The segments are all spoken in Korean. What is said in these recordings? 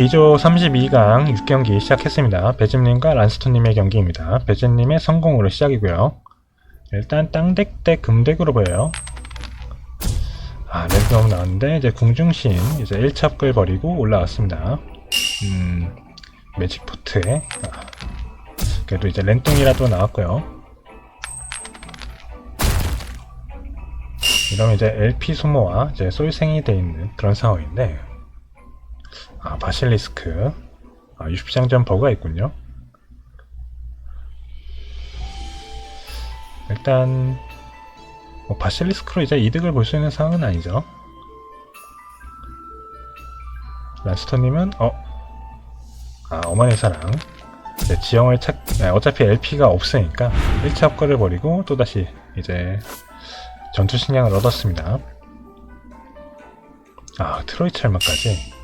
2조 32강 6경기 시작했습니다. 배집님과 란스톤님의 경기입니다. 배집님의 성공으로 시작이고요. 일단 땅덱 대 금덱으로 보여요. 아, 랜덤 나왔는데 이제 궁중신 이제 1첩을 버리고 올라왔습니다. 음, 매직 포트에 아, 그래도 이제 랜똥이라도 나왔고요. 이러면 이제 LP 소모와 이제 솔생이 돼 있는 그런 상황인데 아, 바실리스크. 아, 60장전 버그가 있군요. 일단, 뭐 바실리스크로 이제 이득을 볼 수 있는 상황은 아니죠. 란스터님은, 어, 아, 어머니 사랑. 이제 지형을 찾, 네, 어차피 LP가 없으니까 1차 합거를 버리고 또다시 이제 전투 식량을 얻었습니다. 아, 트로이 철마까지.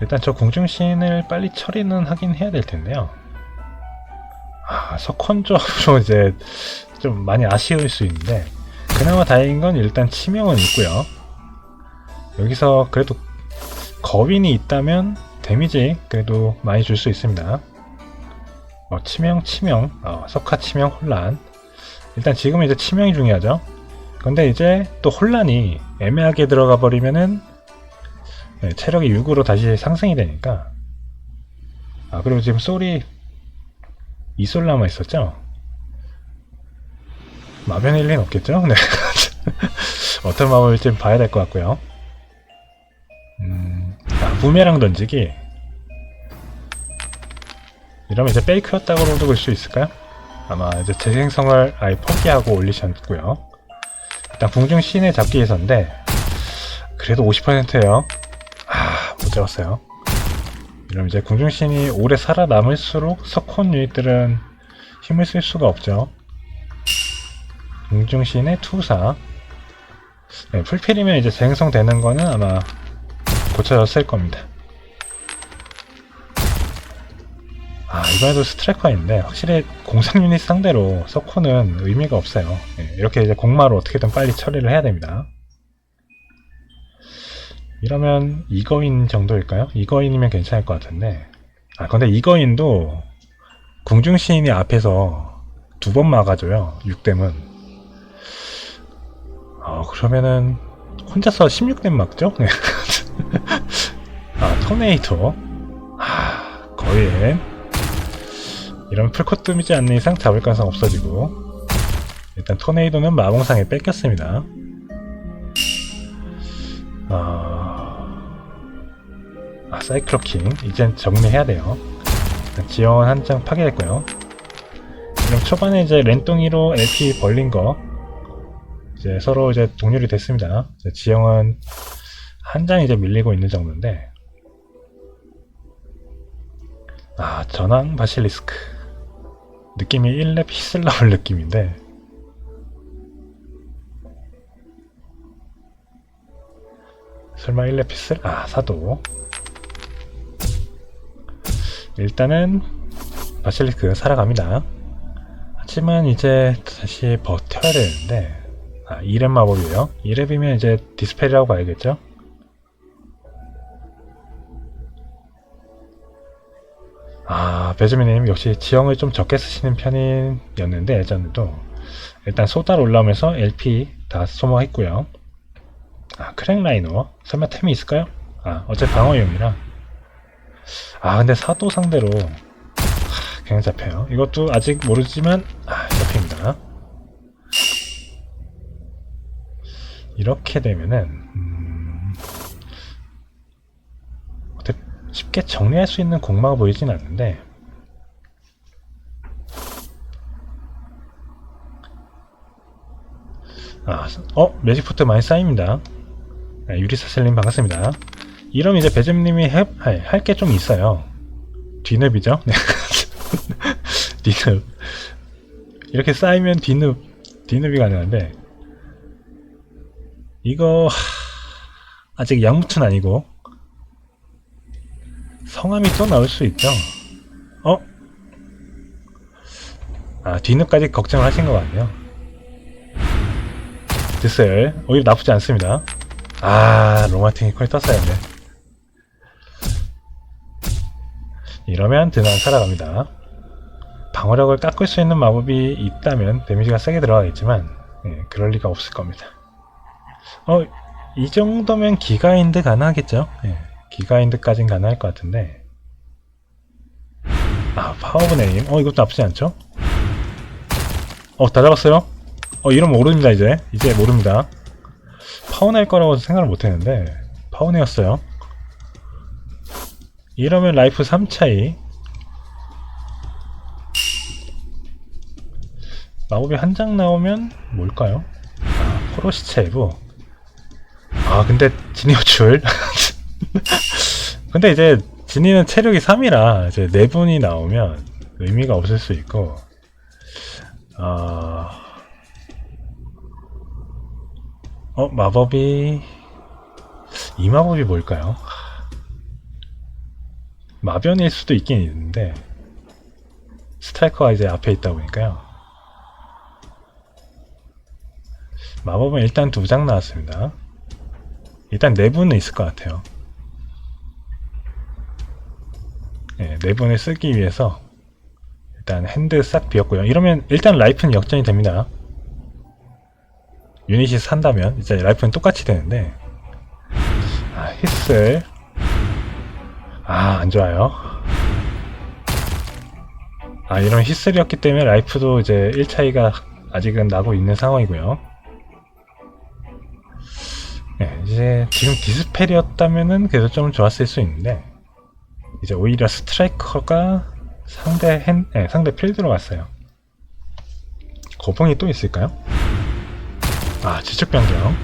일단 저 궁중신을 빨리 처리는 하긴 해야 될 텐데요. 아, 석헌 조합으로 이제 좀 많이 아쉬울 수 있는데, 그나마 다행인 건 일단 치명은 있고요. 여기서 그래도 거인이 있다면 데미지 그래도 많이 줄 수 있습니다. 어, 치명, 치명, 어, 석화 치명, 혼란. 일단 지금은 이제 치명이 중요하죠. 근데 이제 또 혼란이 애매하게 들어가 버리면은 네, 체력이 6으로 다시 상승이 되니까 아 그리고 지금 솔이 이솔 남아 있었죠? 마변일 리는 없겠죠? 네 어떤 마법일지 좀 봐야 될 것 같고요 음, 아, 부메랑 던지기 이러면 이제 페이크였다고도 볼 수 있을까요? 아마 이제 재생성을 아예 포기하고 올리셨고요 일단 궁중 신의 잡기에서인데 그래도 50%예요 잡았어요. 이러면 이제 궁중신이 오래 살아남을수록 석혼 유닛들은 힘을 쓸 수가 없죠. 궁중신의 투사. 네, 풀필이면 이제 재생성되는 거는 아마 고쳐졌을 겁니다. 아, 이번에도 스트레커인데 확실히 공상 유닛 상대로 석호는 의미가 없어요. 네, 이렇게 이제 공마로 어떻게든 빨리 처리를 해야 됩니다. 이러면 이거인 정도일까요? 이거인이면 괜찮을 것 같은데 아 근데 이거인도 궁중시인이 앞에서 두 번 막아줘요 6댐은 어 그러면은 혼자서 16댐 막죠? 네. 아 토네이토 아 거의 이런 풀컷 뜸이지 않는 이상 잡을 가능성 없어지고 일단 토네이도는 마봉상에 뺏겼습니다 사이클로킹 이젠 정리해야 돼요. 지원 한 장 파괴했고요. 그럼 초반에 이제 랜똥이로 LP 벌린 거 이제 서로 이제 동률이 됐습니다. 이제 지형은 한 장 이제 밀리고 있는 정도인데 아 전황 바실리스크 느낌이 1렙 히슬라울 느낌인데 설마 1레피슬? 아 사도 일단은 바실리크 살아갑니다 하지만 이제 다시 버텨야 되는데 아 2렙 마법이에요 2렙이면 이제 디스펠이라고 봐야겠죠 아 베즈미님 역시 지형을 좀 적게 쓰시는 편이었는데 예전에도 일단 소달 올라오면서 LP 다 소모했고요 아, 크랙 라이너? 설마 템이 있을까요? 아, 어차피 방어용이라. 아, 근데 사도 상대로 하, 그냥 잡혀요. 이것도 아직 모르지만 아, 잡힙니다. 이렇게 되면은 음, 쉽게 정리할 수 있는 공마가 보이진 않는데 아, 어? 매직포트 많이 쌓입니다. 네, 유리사슬님 반갑습니다. 이러면 이제 배점님이 할 게 좀 있어요. 뒤늪이죠? 네. 뒤늪. 이렇게 쌓이면 뒤늪, 뒤늪이 가능한데, 이거, 하... 아직 양무튼 아니고, 성함이 또 나올 수 있죠? 어? 아, 뒤늪까지 걱정을 하신 것 같네요. 됐어요. 오히려 나쁘지 않습니다. 아 로마팅이 퀄 떴어야 돼 이러면 드난 살아갑니다. 방어력을 깎을 수 있는 마법이 있다면 데미지가 세게 들어가겠지만 예, 그럴 리가 없을 겁니다. 어, 이 정도면 기가인드 가능하겠죠? 예, 기가인드까진 가능할 것 같은데 아, 파워브 네임. 어, 이것도 나쁘지 않죠? 어, 다 잡았어요? 어, 이러면 모릅니다, 이제. 이제 모릅니다. 파워낼 거라고 생각을 못 했는데, 파워네였어요. 이러면 라이프 3 차이. 마법이 한 장 나오면 뭘까요? 아, 포로시체이브. 아, 근데 진이 호출. 근데 이제 진이는 체력이 3이라 이제 네 분이 나오면 의미가 없을 수 있고, 아, 어, 마법이, 이 마법이 뭘까요? 마변일 수도 있긴 있는데, 스트라이커가 이제 앞에 있다 보니까요. 마법은 일단 두 장 나왔습니다. 일단 네 분은 있을 것 같아요. 네, 네 분을 쓰기 위해서 일단 핸드 싹 비웠고요. 이러면 일단 라이프는 역전이 됩니다. 유닛이 산다면 이제 라이프는 똑같이 되는데 아, 히슬 아, 안 좋아요. 아, 이런 히슬이었기 때문에 라이프도 이제 1차이가 아직은 나고 있는 상황이고요. 네, 이제 지금 디스펠이었다면은 그래도 좀 좋았을 수 있는데 이제 오히려 스트라이커가 상대 핸, 네, 상대 필드로 갔어요. 거봉이 또 있을까요? 아, 지적 변경.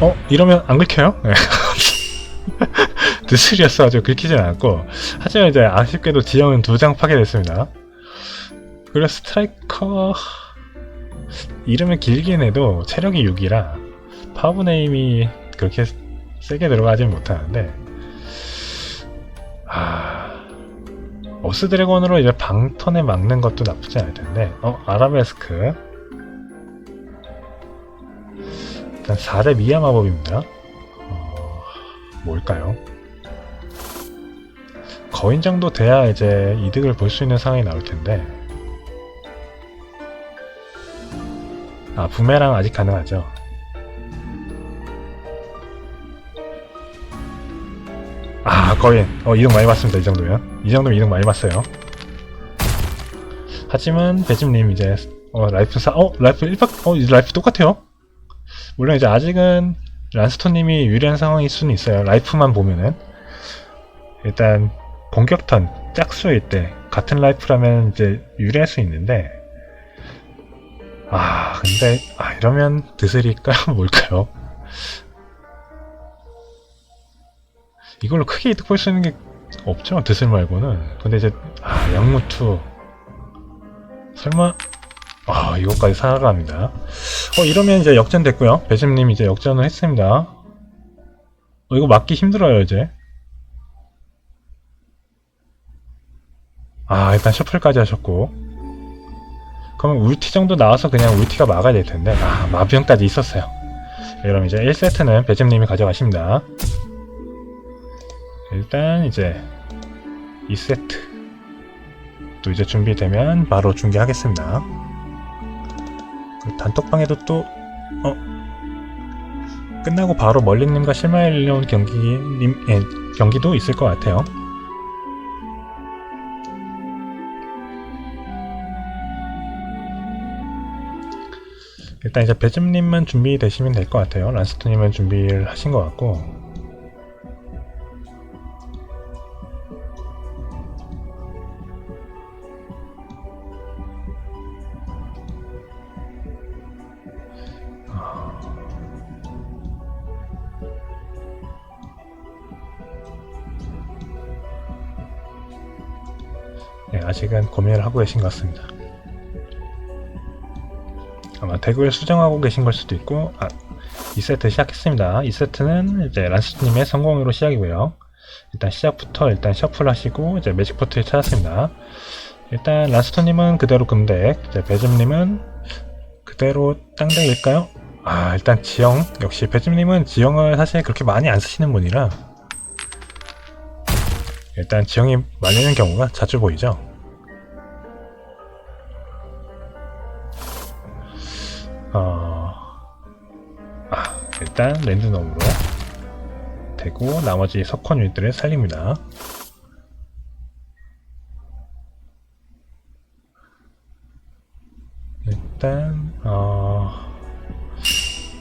어, 이러면 안 긁혀요? 네. 드슬이었어가지고 긁히진 않았고, 하지만 이제 아쉽게도 지형은 두 장 파괴됐습니다. 그리고 스트라이커, 이름을 길긴 해도 체력이 6이라 파워네임이 그렇게 세게 들어가진 못하는데, 아, 어스 드래곤으로 이제 방턴에 막는 것도 나쁘지 않을 텐데, 어, 아라베스크. 일단 4대 미야 마법입니다. 어, 뭘까요? 거인 정도 돼야 이제 이득을 볼 수 있는 상황이 나올 텐데. 아, 부메랑 아직 가능하죠. 아, 거인. 어, 이득 많이 봤습니다. 이 정도면. 이 정도면 이득 많이 봤어요. 하지만, 배집님 이제, 어, 라이프 사, 어, 라이프 1박, 어, 이제 라이프 똑같아요? 물론 이제 아직은 란스톤님이 유리한 상황일 수는 있어요. 라이프만 보면은. 일단, 공격턴, 짝수일 때, 같은 라이프라면 이제 유리할 수 있는데, 아, 근데, 아, 이러면 드슬일까요? 뭘까요? 이걸로 크게 이득 볼 수 있는 게 없죠 드슬 말고는 근데 이제 아 양무투 설마 아 이것까지 살아갑니다. 어 이러면 이제 역전 됐고요. 배심님 이제 역전을 했습니다. 어 이거 맞기 힘들어요 이제. 아 일단 셔플까지 하셨고. 그러면 울티 정도 나와서 그냥 울티가 막아야 될 텐데. 아 마비형까지 있었어요. 그럼 이제 1세트는 배심님이 가져가십니다. 일단 이제 2세트 또 이제 준비되면 바로 중계하겠습니다 그 단톡방에도 또 어? 끝나고 바로 멀리님과 실마일리온 경기님 예, 경기도 있을 것 같아요 일단 이제 배즘님만 준비되시면 될 것 같아요 란스토님은 준비를 하신 것 같고 아직은 고민을 하고 계신 것 같습니다. 아마 대구에 수정하고 계신 걸 수도 있고, 아, 2세트 시작했습니다. 2세트는 이제 란스님의 성공으로 시작이고요. 일단 시작부터 일단 셔플 하시고, 이제 매직 포트를 찾았습니다. 일단 란스토님은 그대로 금덱, 이제 배즘님은 그대로 땅덱일까요? 아, 일단 지형, 역시 배즘님은 지형을 사실 그렇게 많이 안 쓰시는 분이라, 일단 지형이 말리는 경우가 자주 보이죠. 일단 랜드넘으로 되고 나머지 석권 유닛들을 살립니다. 일단 어,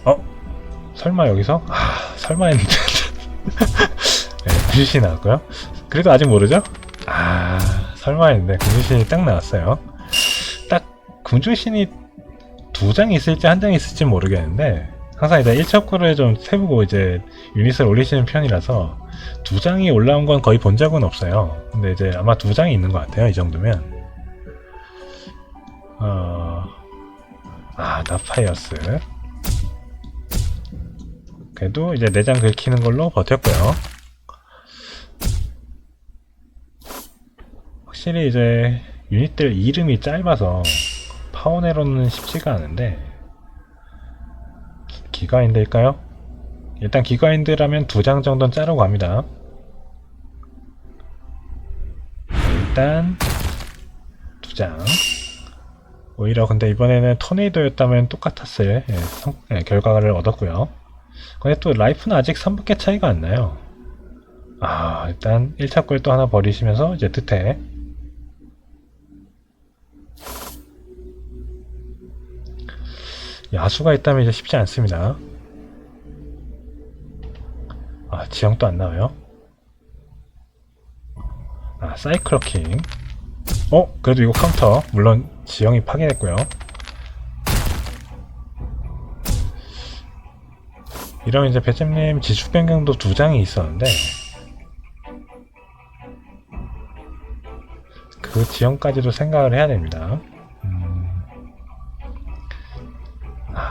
어, 설마 여기서? 아, 설마 했는데. 네, 구시신이 나왔고요. 그래도 아직 모르죠? 아, 설마 했는데 구시신이 딱 나왔어요. 딱 군주신이 두 장 있을지 한 장 있을지 모르겠는데 항상 이제 1척구를 좀 세우고 이제 유닛을 올리시는 편이라서 두 장이 올라온 건 거의 본 적은 없어요. 근데 이제 아마 두 장이 있는 것 같아요. 이 정도면. 어, 아, 나파이어스. 그래도 이제 내장 긁히는 걸로 버텼고요. 확실히 이제 유닛들 이름이 짧아서 파워네로는 쉽지가 않은데 기- 기가인드일까요? 일단 기가인드라면 두 장 정도는 자르고 갑니다. 일단 두 장. 오히려 근데 이번에는 토네이도였다면 똑같았을 예, 성- 예, 결과를 얻었고요. 근데 또 라이프는 아직 3분께 차이가 안 나요. 아, 일단 1차 걸또 하나 버리시면서 이제 드태. 야수가 있다면 이제 쉽지 않습니다. 아, 지형도 안 나와요. 아, 사이클러킹. 어? 그래도 이거 카운터. 물론 지형이 파괴됐고요. 이러면 이제 배잼님 지축 변경도 두 장이 있었는데 그 지형까지도 생각을 해야 됩니다.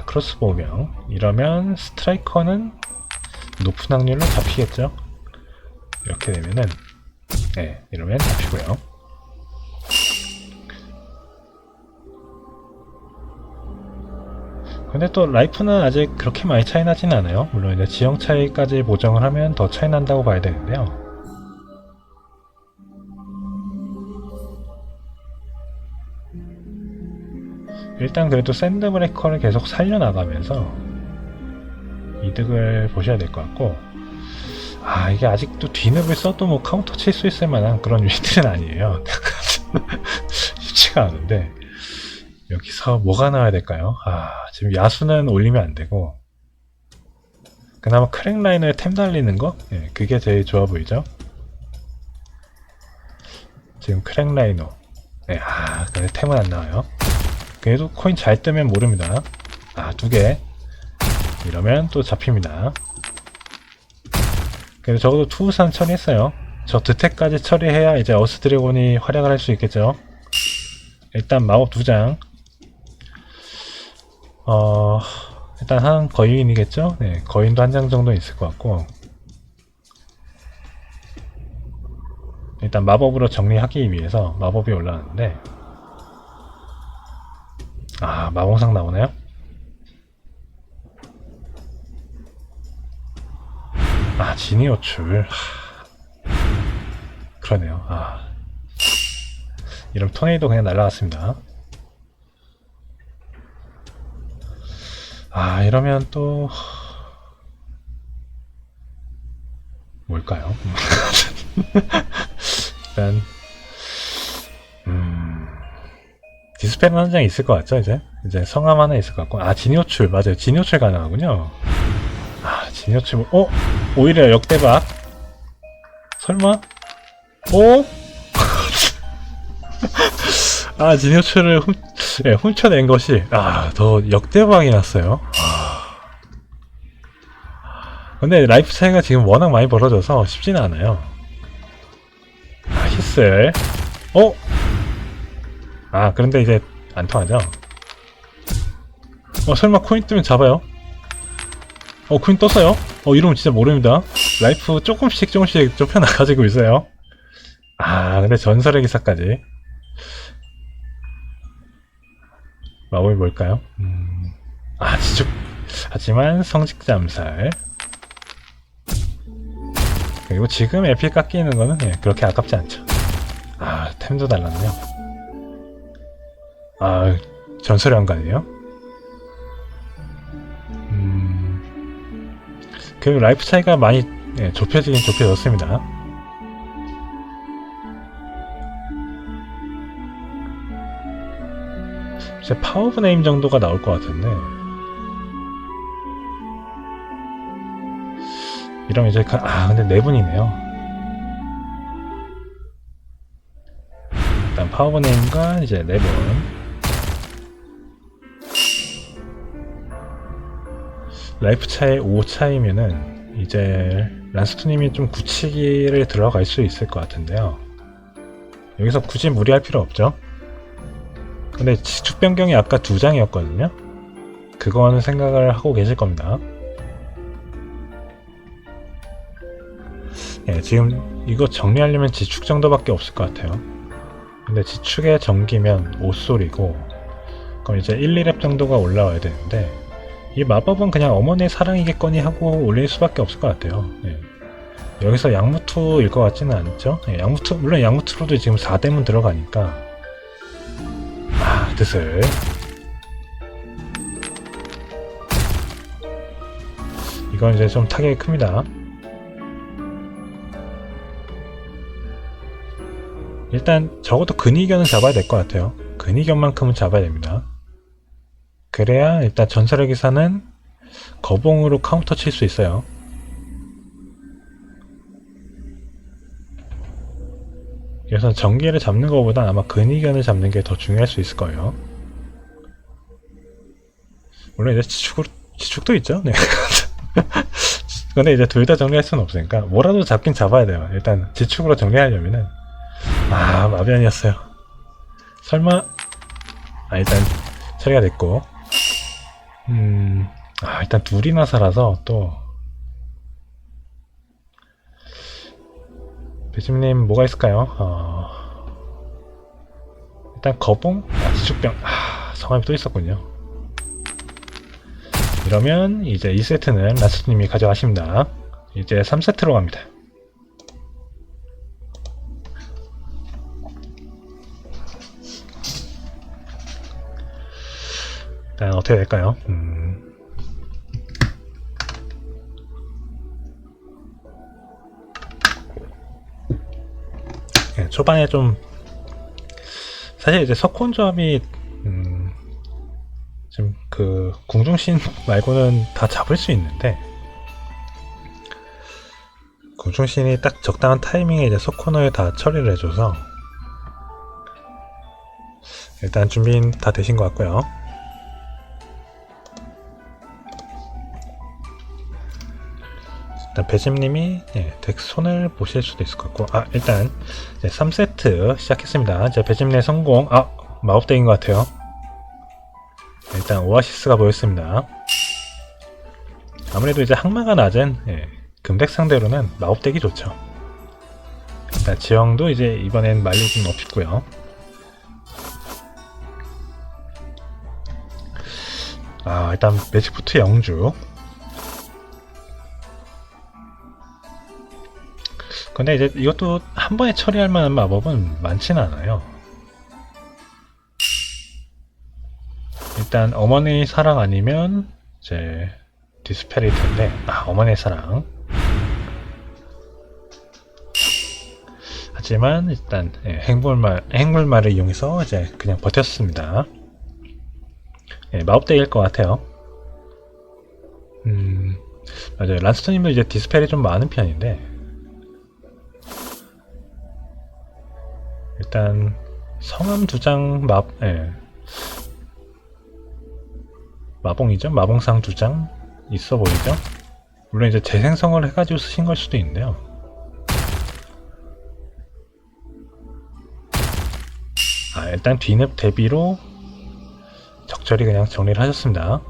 아 크로스보우병 이러면 스트라이커는 높은 확률로 잡히겠죠. 이렇게 되면은 네 이러면 잡히고요. 근데 또 라이프는 아직 그렇게 많이 차이 나진 않아요. 물론 이제 지형 차이까지 보정을 하면 더 차이 난다고 봐야 되는데요. 일단 그래도 샌드 브레이커를 계속 살려나가면서 이득을 보셔야 될 것 같고 아 이게 아직도 뒤늪을 써도 뭐 카운터 칠 수 있을 만한 그런 유닛들은 아니에요 쉽지가 않은데 여기서 뭐가 나와야 될까요? 아, 지금 야수는 올리면 안 되고, 그나마 크랙 라인을 템 달리는 거? 예, 그게 제일 좋아 보이죠? 지금 크랙 라이너. 네, 아, 근데 템은 안 나와요. 그래도 코인 잘 뜨면 모릅니다. 아, 두 개. 이러면 또 잡힙니다. 그래도 적어도 투우산 처리했어요. 저 드택까지 처리해야 이제 어스 드래곤이 활약을 할 수 있겠죠. 일단 마법 두 장. 어, 일단 한 거인이겠죠? 네, 거인도 한 장 정도 있을 것 같고. 일단 마법으로 정리하기 위해서 마법이 올라왔는데. 아, 마봉상 나오나요? 아, 진이 호출. 하, 그러네요. 아. 이러면 토네이도 그냥 날라갔습니다. 아, 이러면 또 뭘까요? 일단 스펠은 한장 있을 것 같죠 이제? 이제 성함 하나 있을 것 같고. 아 진요출. 맞아요. 진요출 가능하군요. 아 진요출. 어? 오히려 역대박. 설마? 어? 아 진요출을 훔, 예, 훔쳐낸 것이 아 더 역대박이 났어요. 아. 근데 라이프 차이가 지금 워낙 많이 벌어져서 쉽지는 않아요. 아 히슬 어? 아 그런데 이제 안 통하죠? 어 설마 코인 뜨면 잡아요? 어 코인 떴어요? 어 이러면 진짜 모릅니다. 라이프 조금씩 조금씩 좁혀나가지고 있어요. 아 근데 전설의 기사까지. 마법이 뭘까요? 음... 아 지축 하지만 성직 잠살. 그리고 지금 에픽 깎이는 거는 예, 그렇게 아깝지 않죠. 아, 템도 달랐네요. 아, 전설의 한가네요. 음, 그 라이프 차이가 많이 예, 좁혀지긴 좁혀졌습니다. 이제 파워 오브 네임 정도가 나올 것 같은데 이러면 이제 가- 아 근데 네 분이네요 일단 파워 오브 네임과 이제 네분 라이프 차이 5 차이면은 이제 란스투님이 좀 굳히기를 들어갈 수 있을 것 같은데요 여기서 굳이 무리할 필요 없죠 근데 지축 변경이 아까 두 장이었거든요. 그거는 생각을 하고 계실 겁니다. 예, 지금 이거 정리하려면 지축 정도밖에 없을 것 같아요. 근데 지축의 정기면 옷소리고 그럼 이제 1, 2랩 정도가 올라와야 되는데 이 마법은 그냥 어머니의 사랑이겠거니 하고 올릴 수밖에 없을 것 같아요. 예. 여기서 양무투일 것 같지는 않죠? 예, 양무투 물론 양무투로도 지금 4대문 들어가니까 아, 뜻을. 이건 이제 좀 타격이 큽니다. 일단 적어도 근위견은 잡아야 될 것 같아요. 근위견만큼은 잡아야 됩니다. 그래야 일단 전설의 기사는 거봉으로 카운터 칠 수 있어요. 그래서 전기를 잡는 것보다 아마 근위견을 잡는 게 더 중요할 수 있을 거예요. 물론 이제 지축, 지축도 있죠. 네. 근데 이제 둘 다 정리할 수는 없으니까 뭐라도 잡긴 잡아야 돼요. 일단 지축으로 정리하려면은 아 마변이었어요. 설마 아 일단 처리가 됐고 음 아 일단 둘이나 살아서 또 배심님 뭐가 있을까요? 어... 일단 거봉, 아, 지축병, 아, 성함이 또 있었군요. 이러면 이제 2세트는 라스님이 가져가십니다. 이제 3세트로 갑니다. 일단 어떻게 될까요? 음... 예, 초반에 좀 사실 이제 석혼 조합이 음, 지금 그 궁중신 말고는 다 잡을 수 있는데 궁중신이 딱 적당한 타이밍에 이제 석혼을 다 처리를 해줘서 일단 준비는 다 되신 것 같고요. 일단 배심님이 예, 덱 손을 보실 수도 있을 것 같고. 아 일단 이제 3세트 시작했습니다. 이제 배심님 성공. 아 마법덱인 것 같아요. 일단 오아시스가 보였습니다. 아무래도 이제 항마가 낮은 예, 금덱 상대로는 마법덱이 좋죠. 일단 지형도 이제 이번엔 말리 좀 높였고요. 아 일단 매직부트 영주 근데 이제 이것도 한 번에 처리할 만한 마법은 많지는 않아요. 일단 어머니 사랑 아니면 이제 디스페릴 텐데 아 어머니의 사랑 하지만 일단 예, 행물말 행물말을 이용해서 이제 그냥 버텼습니다. 예, 마법덱일 것 같아요. 음 맞아요 란스터님도 이제 디스펠이 좀 많은 편인데 일단 성함 두장 마, 예. 마봉이죠? 마봉상 두 장 있어 보이죠? 물론 이제 재생성을 해가지고 쓰신 걸 수도 있는데요. 아, 일단 뒤늪 대비로 적절히 그냥 정리를 하셨습니다.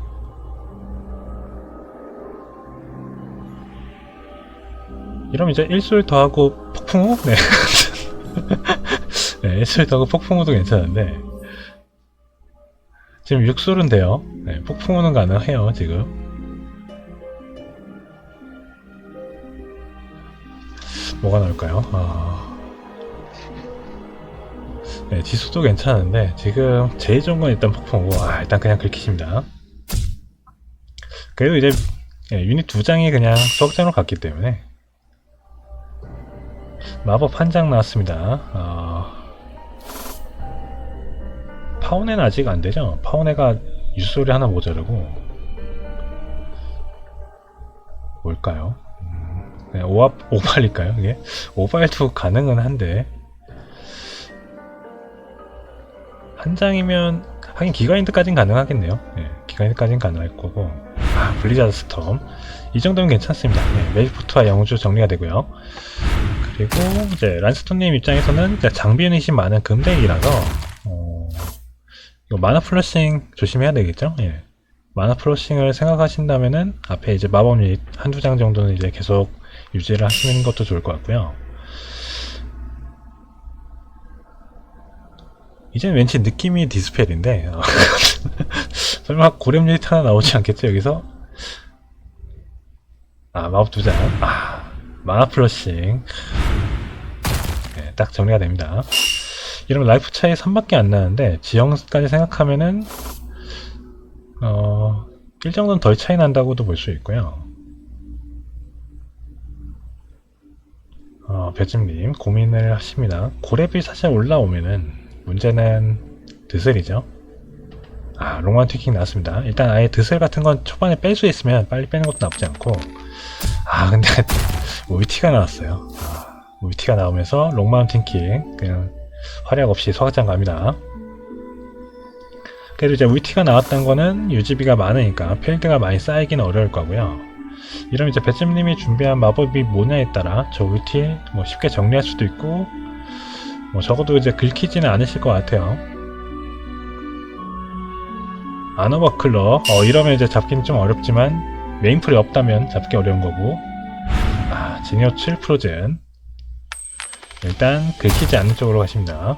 이러면 이제 일술 더하고 폭풍우? 네. 네, 일술 더하고 폭풍우도 괜찮은데 지금 육술은 돼요. 네, 폭풍우는 가능해요, 지금. 뭐가 나올까요? 아... 네, 지수도 괜찮은데 지금 제일 좋은 건 일단 폭풍이고 아 일단 그냥 긁히십니다. 그래도 이제 예, 유닛 두 장이 그냥 수학장으로 갔기 때문에 마법 한 장 나왔습니다. 어... 파운에는 아직 안 되죠? 파운에가 유소리 하나 모자르고 뭘까요? 음, 그냥 오아, 오발일까요? 이게 오발도 가능은 한데 한 장이면 하긴 기가인드까진 가능하겠네요. 예, 기가인드까진 가능할 거고 아, 블리자드 스톰 이 정도면 괜찮습니다. 네, 메이포트와 영주 정리가 되고요. 그리고 이제 란스톤님 입장에서는 장비 유닛이 많은 금대기라서 어, 이거 마나 플러싱 조심해야 되겠죠? 예. 마나 플러싱을 생각하신다면은 앞에 이제 마법 유닛 한두 장 정도는 이제 계속 유지를 하시는 것도 좋을 것 같고요. 이제는 왠지 느낌이 디스펠인데 어, 설마 고렙 유닛 하나 나오지 않겠죠 여기서? 아 마법 두 장. 아 마나 플러싱. 네, 딱 정리가 됩니다. 이러면 라이프 차이 3밖에 안 나는데 지형까지 생각하면은 어, 1 정도는 덜 차이 난다고도 볼 수 있고요. 어, 배집님 고민을 하십니다. 고렙이 사실 올라오면은 문제는 드슬이죠. 아, 롱만 튀킹 나왔습니다. 일단 아예 드슬 같은 건 초반에 뺄 수 있으면 빨리 빼는 것도 나쁘지 않고 아, 근데 울티가 나왔어요. 아, 울티가 나오면서 롱마운틴 킹 그냥 활약 없이 소각장 갑니다. 그래도 이제 울티가 나왔던 거는 유지비가 많으니까 필드가 많이 쌓이긴 어려울 거고요. 이러면 이제 배쯤님이 준비한 마법이 뭐냐에 따라 저 울티 뭐 쉽게 정리할 수도 있고 뭐 적어도 이제 긁히지는 않으실 것 같아요. 아너버클러 어 이러면 이제 잡기는 좀 어렵지만 메인풀이 없다면 잡기 어려운 거고 아 지니어 7 프로젠 일단 긁히지 않는 쪽으로 가십니다.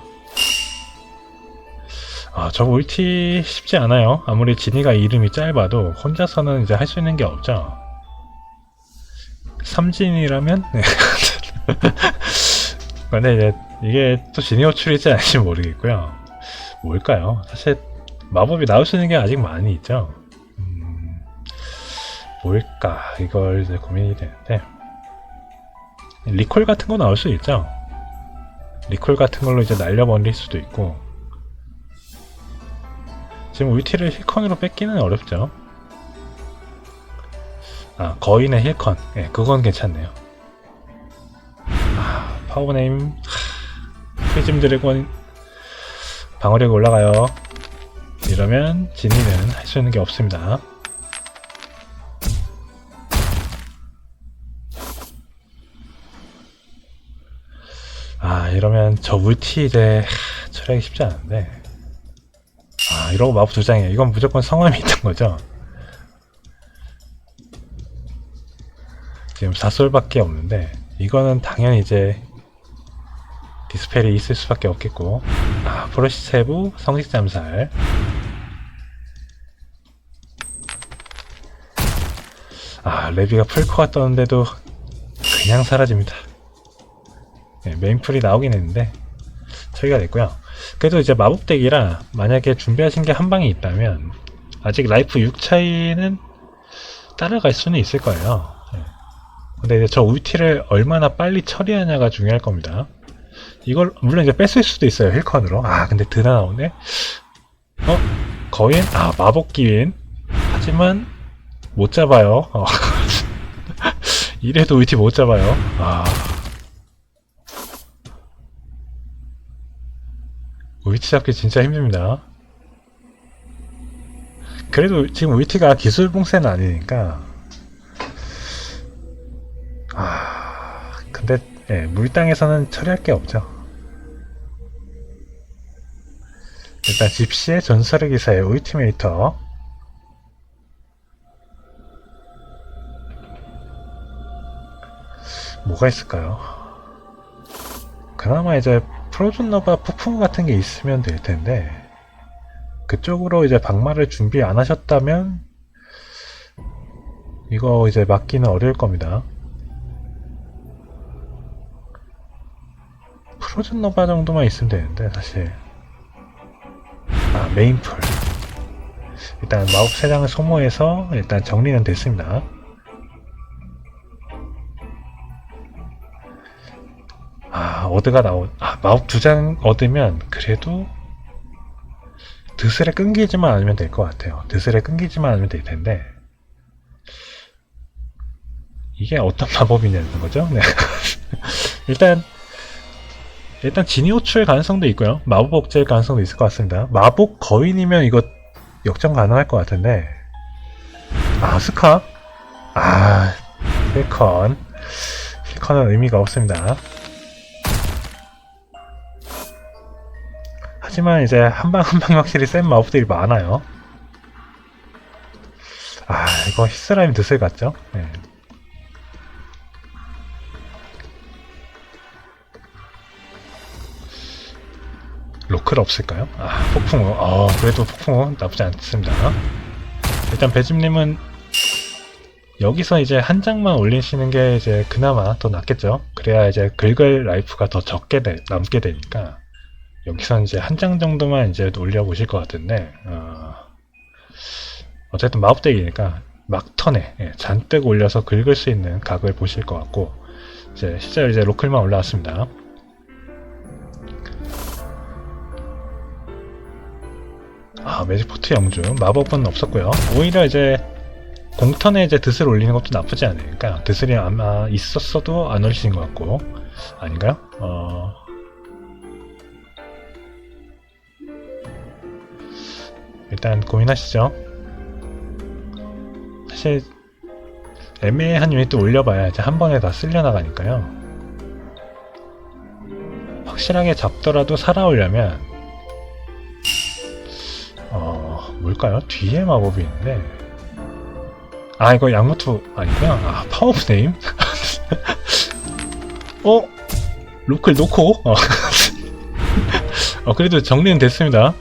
아, 저 울티 쉽지 않아요. 아무리 지니가 이름이 짧아도 혼자서는 이제 할 수 있는 게 없죠. 삼진이라면? 네. 근데 이제 이게 또 지니 호출일지 아닌지 모르겠고요. 뭘까요? 사실 마법이 나올 수 있는 게 아직 많이 있죠. 음, 뭘까? 이걸 이제 고민이 되는데 리콜 같은 거 나올 수 있죠. 리콜 같은 걸로 이제 날려버릴 수도 있고 지금 울티를 힐컨으로 뺏기는 어렵죠. 아, 거인의 힐컨. 예, 그건 괜찮네요. 아, 파워네임. 프리즘 드래곤 방어력이 올라가요. 이러면 지니는 할 수 있는 게 없습니다. 이러면 저 울티 이제 하, 처리하기 쉽지 않은데. 아, 이러고 마법 두 장이에요. 이건 무조건 성함이 있는 거죠. 지금 4솔밖에 없는데, 이거는 당연히 이제 디스펠이 있을 수밖에 없겠고, 아, 프로시 세부, 성직 잠살. 아, 레비가 풀코가 떴는데도 그냥 사라집니다. 네, 메인풀이 나오긴 했는데, 처리가 됐고요. 그래도 이제 마법덱이라 만약에 준비하신 게 한 방이 있다면 아직 라이프 6 차이는 따라갈 수는 있을 거예요. 예. 근데 이제 저 울티를 얼마나 빨리 처리하냐가 중요할 겁니다. 이걸 물론 이제 뺐을 수도 있어요 힐컨으로. 아 근데 드나 나오네. 어 거인 아 마법 기인 하지만 못 잡아요. 어. 이래도 울티 못 잡아요. 아. 위치 잡기 진짜 힘듭니다. 그래도 지금 위티가 기술 봉쇄는 아니니까. 아, 근데 예, 물땅에서는 처리할 게 없죠. 일단 집시의 전설의 기사의 울티메이터. 뭐가 있을까요? 그나마 이제 프로존너가 폭풍 같은 게 있으면 될 텐데 그쪽으로 이제 박마를 준비 안 하셨다면 이거 이제 막기는 어려울 겁니다. 프로즌 노바 정도만 있으면 되는데 사실. 아 메인풀. 일단 마법 3장을 소모해서 일단 정리는 됐습니다 아 어드가 나오 아 마법 2장 얻으면 그래도 드슬에 끊기지만 않으면 될 것 같아요 드슬에 끊기지만 않으면 될 텐데 이게 어떤 마법이냐는 거죠 네. 일단 일단 진이 호출 가능성도 있고요. 마법 억제일 가능성도 있을 것 같습니다. 마법 거인이면 이거 역전 가능할 것 같은데 아 스카 아 힐컨 힐컨은 의미가 없습니다. 하지만 이제 한 방 한 방 확실히 센 마법들이 많아요. 아 이거 히스라임 드슬 같죠? 네. 로클 없을까요? 아, 폭풍우. 어, 그래도 폭풍우 나쁘지 않습니다. 일단 배집님은 여기서 이제 한 장만 올리시는 게 이제 그나마 더 낫겠죠? 그래야 이제 긁을 라이프가 더 적게 돼- 남게 되니까 여기서 이제 한 장 정도만 이제 올려보실 것 같은데 어, 어쨌든 마법덱이니까 막턴에 예, 잔뜩 올려서 긁을 수 있는 각을 보실 것 같고 이제 실제로 이제 로클만 올라왔습니다. 아 매직포트 영주 마법은 없었고요 오히려 이제 공턴에 이제 드슬 올리는 것도 나쁘지 않으니까 드슬이 아마 있었어도 안 올리신 것 같고 아닌가요? 어... 일단 고민하시죠 사실 애매한 유닛도 올려봐야 이제 한 번에 다 쓸려 나가니까요 확실하게 잡더라도 살아 오려면 어, 뭘까요? 뒤에 마법이 있는데. 아, 이거 양무투 아니구나. 아, 파워 오브 네임? 어? 로클 놓고? 어. 어, 그래도 정리는 됐습니다.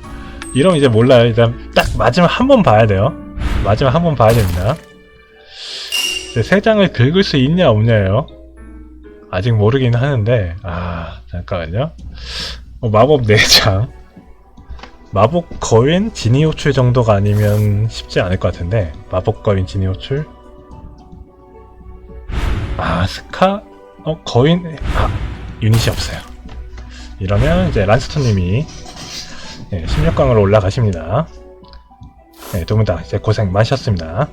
이러면 이제 몰라요. 일단 딱 마지막 한 번 봐야 돼요. 마지막 한 번 봐야 됩니다. 이제 세 장을 긁을 수 있냐 없냐예요. 아직 모르긴 하는데, 아, 잠깐만요. 어, 마법 4장. 마법 거인 진이 호출 정도가 아니면 쉽지 않을 것 같은데 마법 거인 진이 호출 아 스카 어 거인 아 유닛이 없어요 이러면 이제 란스톤님이 네, 16강으로 올라가십니다. 네, 두분 다 고생 많으셨습니다